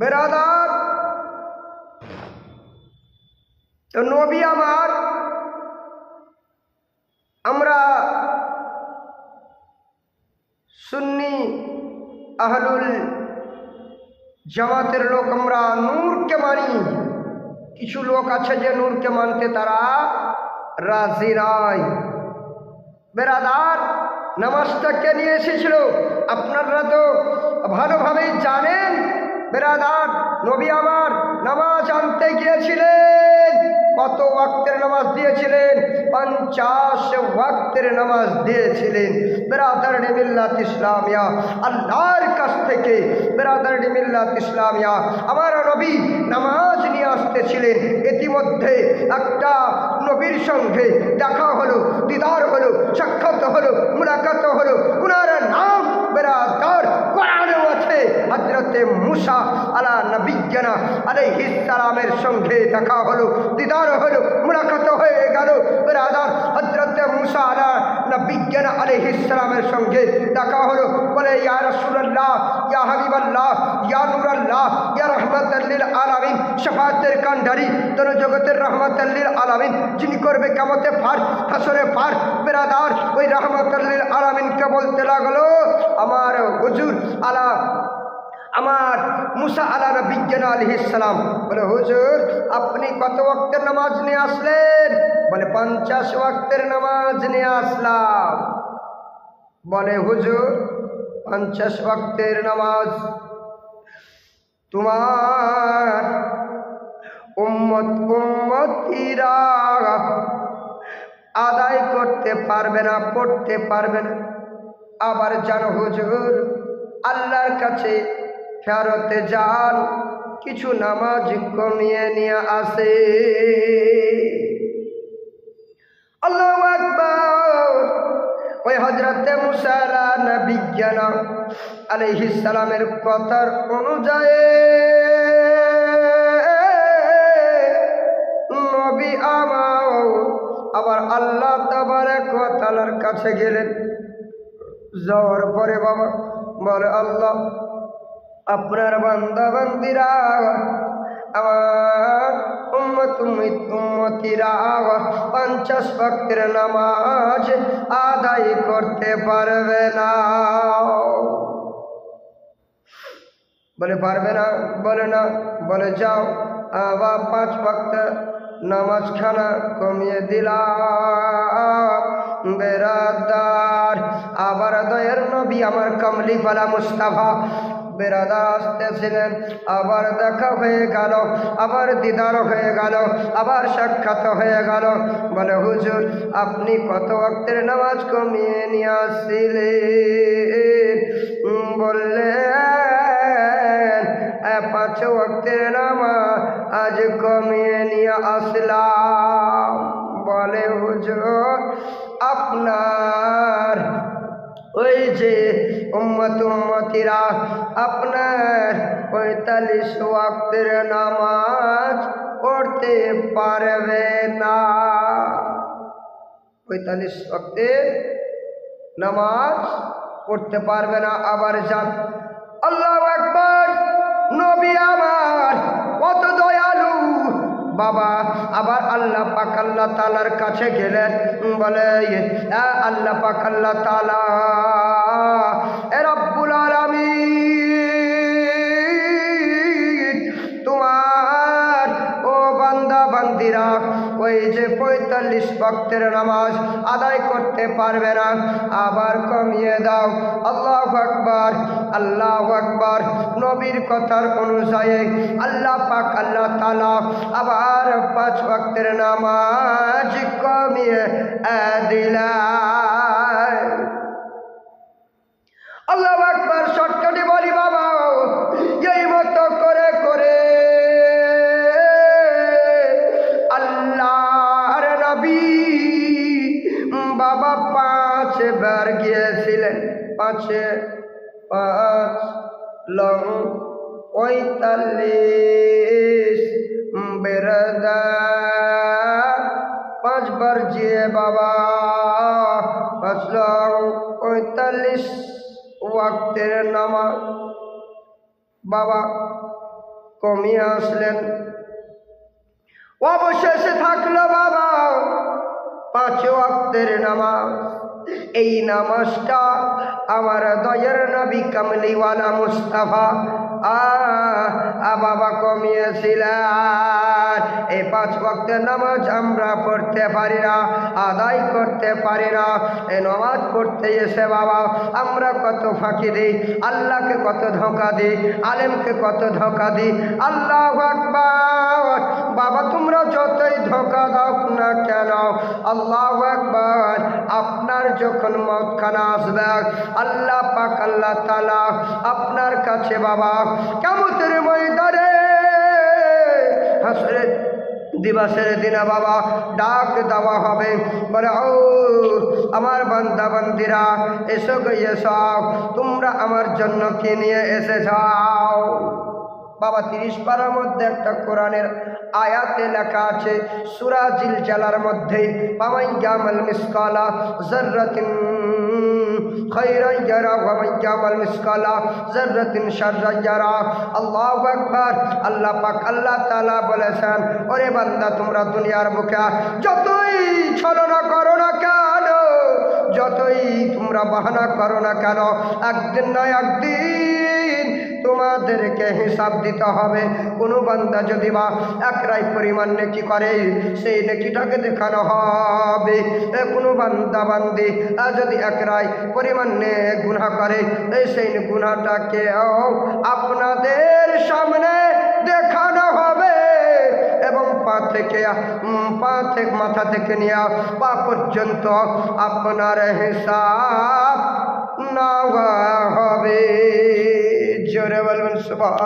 বেরাদার। তো নবী আমার, আমরা সুন্নি আহলুল জামাতের লোক, আমরা নূরকে মানি। কিছু লোক আছে যে নূরকে মানতে তারা রাজি নয় বেরাদার, নামাজটা কে নিয়ে এসেছিল? আপনারা তো ভালোভাবেই জানেন বেরাদার, নবী আমার নামাজ আনতে গিয়েছিলেন। কত ওয়াক্তের নামাজ দিয়েছিলেন? পঞ্চাশ ওয়াক্তের নামাজ দিয়েছিলেন। বেরাদার মিল্লাত ইসলামিয়া, আল্লাহর কাছ থেকে বেরাদার মিল্লাত ইসলামিয়া, আমার নবী নামাজ নিয়ে আসতেছিলেন। ইতিমধ্যে একটা নবীর সঙ্গে দেখা হলো। দেখা হলো, দিদার হলো, মুলাকাত হয়ে গেল। বেরাদার হজরতে মুসা আলা বিজ্ঞান আলাইহিস সালামের সঙ্গে দেখা হলো। বলে, ইয়া রাসূলুল্লাহ, ইয়া হাবিবাল্লাহ, ইয়া নূরাল্লাহ, ইয়া রহমাতাল্লিল আলামিন শাফাতের কান্ডারি তন জগতের রহমাতাল্লিল আলামিন, যিনি করবে কামতে ফার, হাসরে ফার, বেরাদার, ওই রহমাতাল্লিল আলামিনকে বলতে লাগল, আমার হুজুর আলা আমার মুসা আলা বিজ্ঞান আলহিসাম বলে, হুজুর, আপনি কত ওয়াক্তের নামাজ নিয়ে আসলেন? বলে, পঞ্চাশ ওয়াক্তের নামাজ নিয়ে আসলাম। বলে, হুজুর, পঞ্চাশ ওয়াক্তের নামাজ তোমার উম্মত উম্মতিরা আদায় করতে পারবে না, পড়তে পারবে না। আবার জানো, হুজুর, আল্লাহর কাছে ফেরতে যান, কিছু নামাজ কমিয়ে নিয়ে আসে। আল্লাহ আকবর। ওই হজরতে মুসালা বিজ্ঞান আলহিস সালামের কথার অনুযায়ী নবী আমাও আবার আল্লাহ তাবারক ওয়া তাআলার কাছে গেলেন। যাওয়ার পরে বাবা, বলে, আল্লাহ আপনার বান্দা বান্দিরা আমার পঞ্চাশ ভক্তের নামাজ আদায় করতে পারবে না। বলে, পারবে না, বলে না, বলে, যাও, আবার পাঁচ ভক্ত নামাজ খানা কমিয়ে দিলাম। বেরাদার, আবার দয়ের নবী আমার কমলি পালা মুস্তাফা বেরাদার আসতেছিলেন আবার দেখা হয়ে গেল, আবার দিদার হয়ে গেল, আবার সাক্ষাৎ হয়ে গেল। বলে, হুজুর, আপনি কত ভক্তের নামাজ কমিয়ে নিয়ে আসছিলেন? বললেন পাঁচ ওয়াক্তের নামাজ আজ কমিয়ে নিয়ে আসলাম। বলে, হুজুর, আপনার ওই যে উম্মত উম্মতিরা, আপনার পঁয়তাল্লিশ ওয়াক্তের নামাজ পড়তে পারবে না। পঁয়তাল্লিশ ওয়াক্তের নামাজ পড়তে পারবে না, আবার যান। আল্লাহ একবার নবী আমার, কত দয়ালু, বাবা আবার আল্লাহ পাক আল্লাহ তালার কাছে গেলেন বলে "এ আল্লাহ পাক আল্লাহ তালা পঁয়তাল্লিশ ভক্তের নামাজ আদায় করতে পারবে না। আবার কমিয়ে দাও। আল্লাহ আকবার আল্লাহ আকবার। নবীর কথার অনুযায়ী আল্লাহ পাক, আল্লাহ তালা আবার পাঁচ ভক্তের নামাজ কমিয়ে দিলা বাবা পাঁচ বার গিয়েছিলেন, পাঁচে পাঁচ লং পঁয়তাল্লিশ বেরদা। পাঁচবার যে বাবা পাঁচ লং পঁয়তাল্লিশ ওয়াক্তের নামা বাবা কমিয়ে আসলেন। অবশেষে থাকল বাবা পাঁচ ওয়াক্তের নামাজ এই নামাজটা আমার দয়ের নবী কামলিওয়ালা মুস্তাফা আ আ বাবা কমিয়েছিলেন। এই পাঁচ ওয়াক্তের নামাজ আমরা পড়তে পারি না, আদায় করতে পারি না। নামাজ পড়তে এসে বাবা, আমরা কত ফাঁকি দিই, আল্লাহকে কত ধোঁকা দিই, আলেমকে কত ধোঁকা দিই। আল্লাহ আকবার। বাবা, তোমরা যতই ধোঁকা দাও না কেন? আল্লাহ একবার আপনার যখন মতখানা আসবে, আল্লাহ পাক, আল্লাহ তালা আপনার কাছে বাবা কেমন ময়দানে হাসরে দিবসের দিনে বাবা, ডাক দেওয়া হবে। বলে, ও আমার বান্দা, বান্দিরা, এসো গিয়ে সব তোমরা আমার জন্য কি নিয়ে এসে যাও? বাবা তিরিশ পারার মধ্যে একটা কোরআনের আয়াতে লেখা আছে সুরাজিল জালার মধ্যে আল্লাহু বলেছেন, ওরে বান্দা, তোমরা দুনিয়ার বুকে যতই ছলনা করো না কেন, যতই তোমরা বাহানা করো না কেন, একদিন না একদিন তোমাদেরকে হিসাব দিতে হবে। কোনো বান্দা যদি বা একরাই পরিমাণ নেকি করে সেই নেকিটাকে দেখানো হবে। কোনো বান্দা বান্দি যদি একরাই পরিমাণ নে গুণা করে সেই গুণাটাকে আপনাদের সামনে দেখানো হবে। এবং পা থেকে পা থেকে, মাথা থেকে নিয়ে পা পর্যন্ত আপনার হিসাব নেওয়া হবে। ईश्वर बलवन सुभा